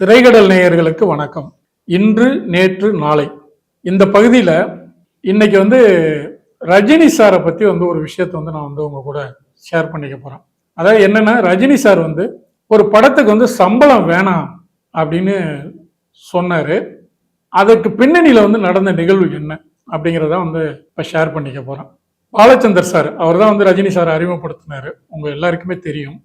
திரைகடல் நேயர்களுக்கு வணக்கம். இன்று நேற்று நாளை. இந்த பகுதியில் இன்னைக்கு வந்து ரஜினி சாரை பற்றி வந்து ஒரு விஷயத்தை வந்து நான் வந்து உங்க கூட ஷேர் பண்ணிக்க போகிறேன் அதாவது என்னென்னா ரஜினி சார் வந்து ஒரு படத்துக்கு வந்து சம்பளம் வேணாம் அப்படின்னு சொன்னார். அதுக்கு பின்னணியில் வந்து நடந்த நிகழ்வு என்ன அப்படிங்கிறத வந்து இப்போ ஷேர் பண்ணிக்க போகிறேன் பாலச்சந்தர் சார் அவர் தான் வந்து ரஜினி சார் அறிமுகப்படுத்தினார். உங்கள் எல்லாருக்குமே தெரியும்.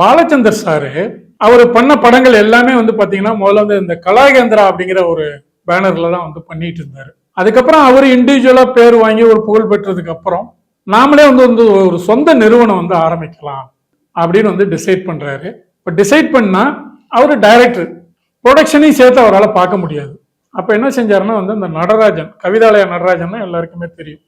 பாலச்சந்தர் சாரு அவர் பண்ண படங்கள் எல்லாமே வந்து பாத்தீங்கன்னா முதல்ல வந்து இந்த கலாகேந்திரா அப்படிங்கிற ஒரு பேனர்ல தான் வந்து பண்ணிட்டு இருந்தாரு. அதுக்கப்புறம் அவர் இண்டிவிஜுவலா பேர் வாங்கி ஒரு புகழ் பெற்றதுக்கு அப்புறம் நாமளே வந்து வந்து ஒரு சொந்த நிறுவனம் வந்து ஆரம்பிக்கலாம் அப்படின்னு வந்து டிசைட் பண்றாரு. இப்போ டிசைட் பண்ணா அவர் டைரக்டர் ப்ரொடக்ஷனையும் சேர்த்து அவரால் பார்க்க முடியாது. அப்போ என்ன செஞ்சாருன்னா வந்து இந்த நடராஜன் கவிதாலய நடராஜன் தான் எல்லாருக்குமே தெரியும்.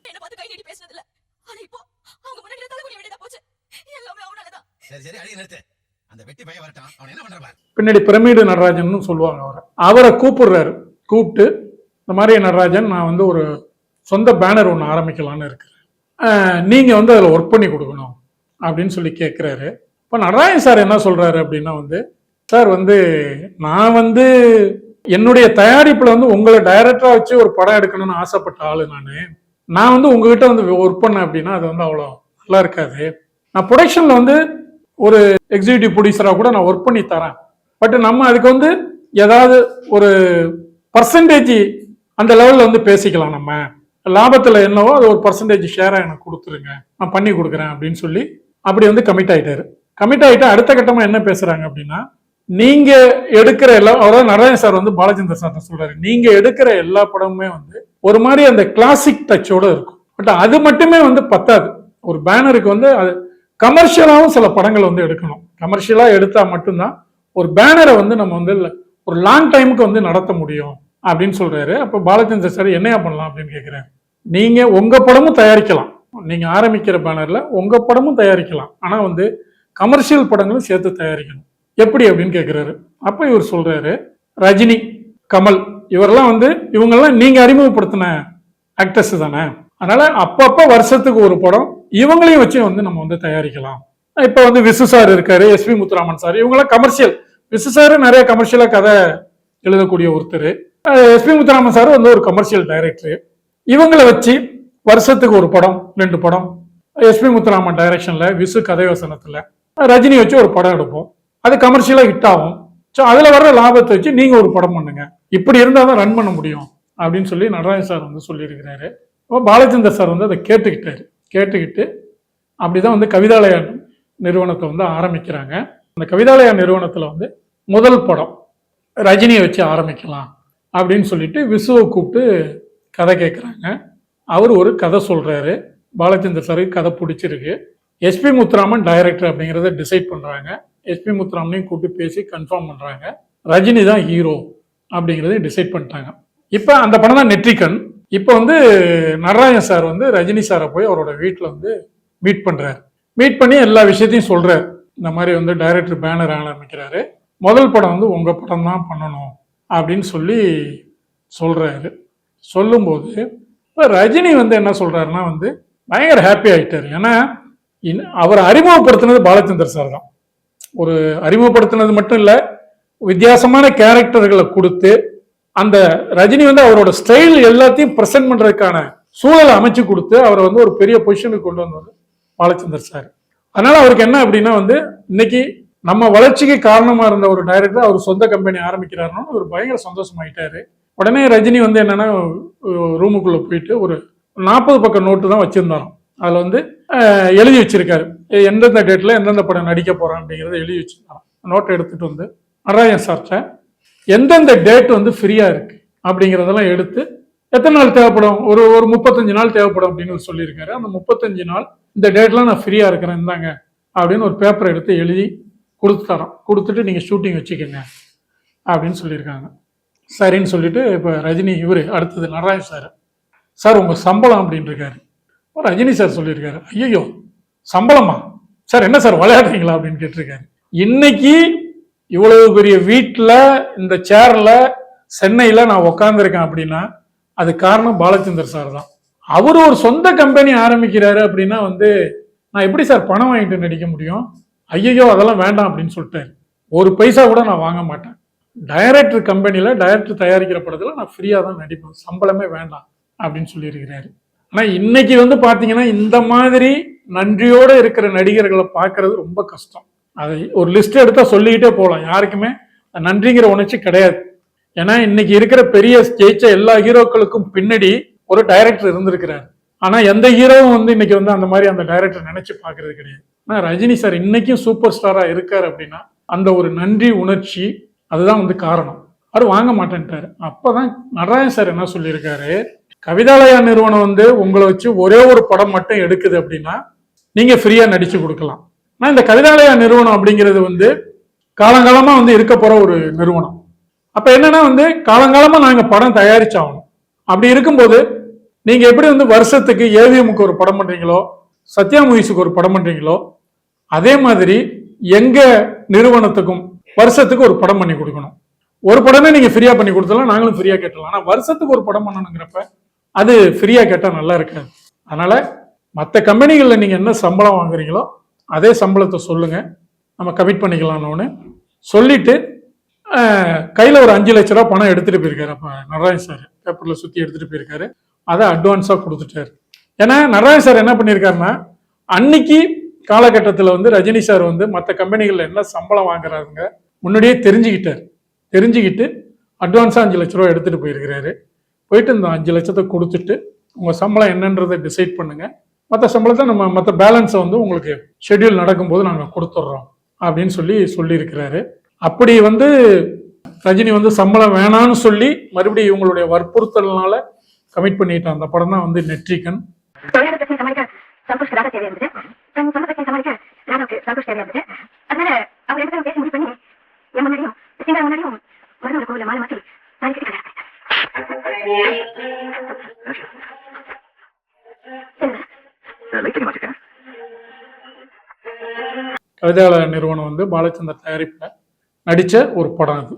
பின்னாடி பிரமிடு நடராஜன் சொல்லுவாங்க அவரை. அவரை கூப்பிடுறாரு. கூப்பிட்டு இந்த மாதிரி நடராஜன் நான் வந்து ஒரு சொந்த பேனர் ஒன்று ஆரம்பிக்கலான்னு இருக்கிறேன். நீங்கள் வந்து அதில் ஒர்க் பண்ணி கொடுக்கணும் அப்படின்னு சொல்லி கேட்குறாரு இப்போ நடராஜன் சார் என்ன சொல்கிறாரு அப்படின்னா வந்து சார் வந்து நான் வந்து என்னுடைய தயாரிப்பில் வந்து உங்களை டைரக்டராக வச்சு ஒரு படம் எடுக்கணும்னு ஆசைப்பட்ட ஆளு நான். நான் வந்து உங்ககிட்ட வந்து ஒர்க் பண்ணேன் அப்படின்னா அது வந்து அவ்வளோ நல்லா இருக்காது. நான் ப்ரொடக்ஷனில் வந்து ஒரு எக்ஸிக்யூட்டிவ் ப்ரொடியூசராக கூட நான் ஒர்க் பண்ணி தரேன். பட் நம்ம அதுக்கு வந்து ஏதாவது ஒரு பர்சன்டேஜ் அந்த லெவலில் வந்து பேசிக்கலாம் நம்ம. லாபத்தில் என்னவோ அது ஒரு பர்சன்டேஜ் ஷேராக எனக்கு கொடுத்துருங்க. நான் பண்ணி கொடுக்குறேன் அப்படின்னு சொல்லி அப்படி வந்து கமிட் ஆகிட்டாரு கமிட் ஆகிட்டு அடுத்த கட்டமாக என்ன பேசுகிறாங்க அப்படின்னா நீங்கள் எடுக்கிற எல்லா அதாவது நாராயண சார் வந்து பாலச்சந்தர் சார் தான் சொல்றாரு. நீங்கள் எடுக்கிற எல்லா படமுமே வந்து ஒரு மாதிரி அந்த கிளாசிக் டச்சோட இருக்கும். பட் அது மட்டுமே வந்து பத்தாது. ஒரு பேனருக்கு வந்து அது கமர்ஷியலாகவும் சில படங்கள் வந்து எடுக்கணும். கமர்ஷியலாக எடுத்தால் மட்டும்தான் ஒரு பேனரை வந்து நம்ம வந்து ஒரு லாங் டைமுக்கு வந்து நடத்த முடியும் அப்படின்னு சொல்கிறாரு அப்போ பாலச்சந்தர் சார் என்னையா பண்ணலாம்? அப்படின்னு கேட்குறேன் நீங்கள் உங்கள் படமும் தயாரிக்கலாம். நீங்கள் ஆரம்பிக்கிற பேனரில் உங்கள் படமும் தயாரிக்கலாம். ஆனால் வந்து கமர்ஷியல் படங்களும் சேர்த்து தயாரிக்கணும். எப்படி அப்படின்னு கேட்குறாரு அப்போ இவர் சொல்கிறாரு ரஜினி கமல் இவரெல்லாம் வந்து இவங்கெல்லாம் நீங்கள் அறிமுகப்படுத்தின ஆக்டர்ஸ் தானே. அதனால் அப்பப்போ வருஷத்துக்கு ஒரு படம் இவங்களையும் வச்சு வந்து நம்ம வந்து தயாரிக்கலாம். இப்போ வந்து விசு சார் இருக்காரு எஸ்பி முத்துராமன் சார். இவங்கெல்லாம் கமர்ஷியல் விசு சார் நிறைய கமர்ஷியலாக கதை எழுதக்கூடிய ஒருத்தர். எஸ்பி முத்துராமன் சார் வந்து ஒரு கமர்ஷியல் டைரக்டர் இவங்களை வச்சு வருஷத்துக்கு ஒரு படம் ரெண்டு படம். எஸ்பி முத்துராமன் டைரக்ஷன்ல விசு கதை வசனத்துல ரஜினி வச்சு ஒரு படம் எடுப்போம். அது கமர்ஷியலா ஹிட் ஆகும். ஸோ அதுல வர்ற லாபத்தை வச்சு நீங்க ஒரு படம் பண்ணுங்க. இப்படி இருந்தால் தான் ரன் பண்ண முடியும். அப்படின்னு சொல்லி நடராஜன் சார் வந்து சொல்லியிருக்கிறாரு. அப்போ பாலச்சந்தர் சார் வந்து அதை கேட்டுக்கிட்டாரு. கேட்டுக்கிட்டு அப்படி தான் வந்து கவிதாலயா நிறுவனத்தை வந்து ஆரம்பிக்கிறாங்க. அந்த கவிதாலயா நிறுவனத்தில் வந்து முதல் படம் ரஜினியை வச்சு ஆரம்பிக்கலாம் அப்படின்னு சொல்லிட்டு விசுவை கூப்பிட்டு கதை கேட்குறாங்க அவர் ஒரு கதை சொல்கிறாரு பாலச்சந்தர் சாருக்கு கதை பிடிச்சிருக்கு. எஸ்பி முத்துராமன் டைரக்டர் அப்படிங்கிறத டிசைட் பண்ணுறாங்க எஸ்பி முத்துராமனையும் கூப்பிட்டு பேசி கன்ஃபார்ம் பண்ணுறாங்க ரஜினி தான் ஹீரோ அப்படிங்கிறத டிசைட் பண்ணிட்டாங்க. இப்போ அந்த படம் தான் நெற்றிக்கண். இப்போ வந்து நடராஜன் சார் வந்து ரஜினி சாரை போய் அவரோட வீட்டில் வந்து மீட் பண்ணுறாரு மீட் பண்ணி எல்லா விஷயத்தையும் சொல்கிறார் இந்த மாதிரி வந்து டைரக்டர் பேனர் ஆரம்பிக்கிறாரு முதல் படம் வந்து உங்கள் படம் தான் பண்ணணும் அப்படின்னு சொல்லி சொல்கிறாரு சொல்லும்போது இப்போ ரஜினி வந்து என்ன சொல்கிறாருன்னா வந்து பயங்கர ஹாப்பி ஆகிட்டார் ஏன்னா இன்- அவர் அறிமுகப்படுத்தினது பாலச்சந்தர் சார் தான். ஒரு அறிமுகப்படுத்தினது மட்டும் இல்லை வித்தியாசமான கேரக்டர்களை கொடுத்து அந்த ரஜினி வந்து அவரோட ஸ்டைல் எல்லாத்தையும் ப்ரெசென்ட் பண்ணுறதுக்கான சூழலை அமைச்சு கொடுத்து அவரை வந்து ஒரு பெரிய பொசிஷனுக்கு கொண்டு வந்தவர் பாலச்சந்தர் சார் அதனால அவருக்கு என்ன அப்படின்னா வந்து இன்னைக்கு நம்ம வளர்ச்சிக்கு காரணமா இருந்த ஒரு டைரக்டர் அவர் சொந்த கம்பெனி ஆரம்பிக்கிறாருன்னு ஒரு பயங்கர சந்தோஷமாயிட்டாரு. உடனே ரஜினி வந்து என்னன்னா ரூமுக்குள்ள போயிட்டு ஒரு நாற்பது பக்கம் நோட்டு தான் வச்சிருந்தாரோ அதில் வந்து எழுதி வச்சிருக்காரு. எந்தெந்த டேட்ல எந்தெந்த படம் நடிக்க போறான்? அப்படிங்கிறத எழுதி வச்சிருந்தாராம். நோட்டை எடுத்துட்டு வந்து நடராஜன் சார்ட்ட எந்தெந்த டேட் வந்து ஃப்ரீயா இருக்கு அப்படிங்கிறதெல்லாம் எடுத்து எத்தனை நாள் தேவைப்படும்? ஒரு ஒரு முப்பத்தஞ்சு நாள் தேவைப்படும் அப்படின்னு சொல்லியிருக்காரு. அந்த முப்பத்தஞ்சு நாள் இந்த டேட்லாம் நான் ஃப்ரீயா இருக்கிறேன் இந்தாங்க அப்படின்னு ஒரு பேப்பர் எடுத்து எழுதி கொடுத்து தரோம். கொடுத்துட்டு நீங்க ஷூட்டிங் வச்சுக்கோங்க அப்படின்னு சொல்லியிருக்காங்க. சரின்னு சொல்லிட்டு இப்போ ரஜினி இவர் அடுத்தது நடராஜ் சார். சார் உங்க சம்பளம் அப்படின்னு இருக்காரு ரஜினி சார் சொல்லியிருக்காரு. ஐயோ சம்பளமா? சார் என்ன சார் விளையாடுறீங்களா அப்படின்னு கேட்டிருக்காரு. இன்னைக்கு இவ்வளவு பெரிய வீட்டில் இந்த சேரில் சென்னையில் நான் உட்காந்துருக்கேன் அப்படின்னா அது காரணம் பாலச்சந்தர் சார் தான். அவர் ஒரு சொந்த கம்பெனி ஆரம்பிக்கிறாரு அப்படின்னா வந்து நான் எப்படி சார் பணம் வாங்கிட்டு நடிக்க முடியும்? ஐயையோ அதெல்லாம் வேண்டாம் அப்படின்னு சொல்லிட்டாரு. ஒரு பைசா கூட நான் வாங்க மாட்டேன். டைரக்டர் கம்பெனியில் டைரக்டர் தயாரிக்கிற படத்தில் நான் ஃப்ரீயாக தான் நடிப்பேன். சம்பளமே வேண்டாம் அப்படின்னு சொல்லியிருக்கிறாரு. ஆனால் இன்னைக்கு வந்து பார்த்தீங்கன்னா இந்த மாதிரி நன்றியோடு இருக்கிற நடிகர்களை பார்க்கறது ரொம்ப கஷ்டம். அதை ஒரு லிஸ்ட் எடுத்தா சொல்லிக்கிட்டே போகலாம் யாருக்குமே நன்றிங்கிற உணர்ச்சி கிடையாது. ஏன்னா இன்னைக்கு இருக்கிற பெரிய ஜெயிச்ச எல்லா ஹீரோக்களுக்கும் பின்னாடி ஒரு டைரக்டர் இருந்திருக்கிறார். ஆனா எந்த ஹீரோவும் வந்து இன்னைக்கு வந்து அந்த மாதிரி அந்த டைரக்டர் நினைச்சு பார்க்கிறது கிடையாது. ஆனா ரஜினி சார் இன்னைக்கும் சூப்பர் ஸ்டாரா இருக்காரு அப்படின்னா அந்த ஒரு நன்றி உணர்ச்சி அதுதான் வந்து காரணம். அவர் வாங்க மாட்டேன்ட்டாரு. அப்பதான் நடராஜன் சார் என்ன சொல்லியிருக்காரு? கவிதாலயா நிறுவனம் வந்து உங்களை வச்சு ஒரே ஒரு படம் மட்டும் எடுக்குது அப்படின்னா நீங்க ஃப்ரீயா நடிச்சு கொடுக்கலாம். ஆனால் இந்த கவிதாலயா நிறுவனம் அப்படிங்கிறது வந்து காலங்காலமாக வந்து இருக்க போகிற ஒரு நிறுவனம். அப்போ என்னன்னா வந்து காலங்காலமாக நாங்கள் படம் தயாரிச்சாகணும். அப்படி இருக்கும்போது நீங்கள் எப்படி வந்து வருஷத்துக்கு ஏவிஎம்க்கு ஒரு படம் பண்ணுறீங்களோ சத்யா மூவிஸுக்கு ஒரு படம் பண்ணுறீங்களோ அதே மாதிரி எங்கள் நிறுவனத்துக்கும் வருஷத்துக்கு ஒரு படம் பண்ணி கொடுக்கணும். ஒரு படமே நீங்கள் ஃப்ரீயாக பண்ணி கொடுத்தலாம் நாங்களும் ஃப்ரீயாக கேட்டலாம் ஆனால் வருஷத்துக்கு ஒரு படம் பண்ணணுங்கிறப்ப அது ஃப்ரீயாக கேட்டால் நல்லா இருக்காது. அதனால் மற்ற கம்பெனிகளில் நீங்கள் என்ன சம்பளம் வாங்குறீங்களோ அதே சம்பளத்தை சொல்லுங்கள் நம்ம கமிட் பண்ணிக்கலாம்னு சொல்லிட்டு கையில் ஒரு அஞ்சு லட்ச ரூபா பணம் எடுத்துகிட்டு போயிருக்காரு. அப்போ நடராஜன் சார் பேப்பரில் சுற்றி எடுத்துகிட்டு போயிருக்காரு. அதை அட்வான்ஸாக கொடுத்துட்டாரு. ஏன்னா நடராஜன் சார் என்ன பண்ணியிருக்காருன்னா அன்னைக்கு காலகட்டத்தில் வந்து ரஜினி சார் வந்து மற்ற கம்பெனிகளில் என்ன சம்பளம் வாங்குறாருங்க முன்னாடியே தெரிஞ்சுக்கிட்டார். தெரிஞ்சுக்கிட்டு அட்வான்ஸாக அஞ்சு லட்ச ரூபா எடுத்துகிட்டு போயிருக்கிறாரு. போயிட்டு இந்த அஞ்சு லட்சத்தை கொடுத்துட்டு உங்கள் சம்பளம் என்னன்றதை டிசைட் பண்ணுங்கள் மற்ற சம்பளத்தை நம்ம மற்ற பேலன்ஸை வந்து உங்களுக்கு ஷெட்யூல் நடக்கும்போது நாங்கள் கொடுத்துட்றோம் அப்படின்னு சொல்லி சொல்லியிருக்கிறாரு. அப்படி வந்து ரஜினி வந்து சம்பளம் வேணான்னு சொல்லி மறுபடியும் இவங்களுடைய வற்புறுத்தல்னால கமிட் பண்ணிட்ட அந்த படம் தான் வந்து நெற்றிக்கன் கவிதையாளர் நிறுவனம் வந்து பாலச்சந்தர் தயாரிப்பில் நடித்த ஒரு படம் அது.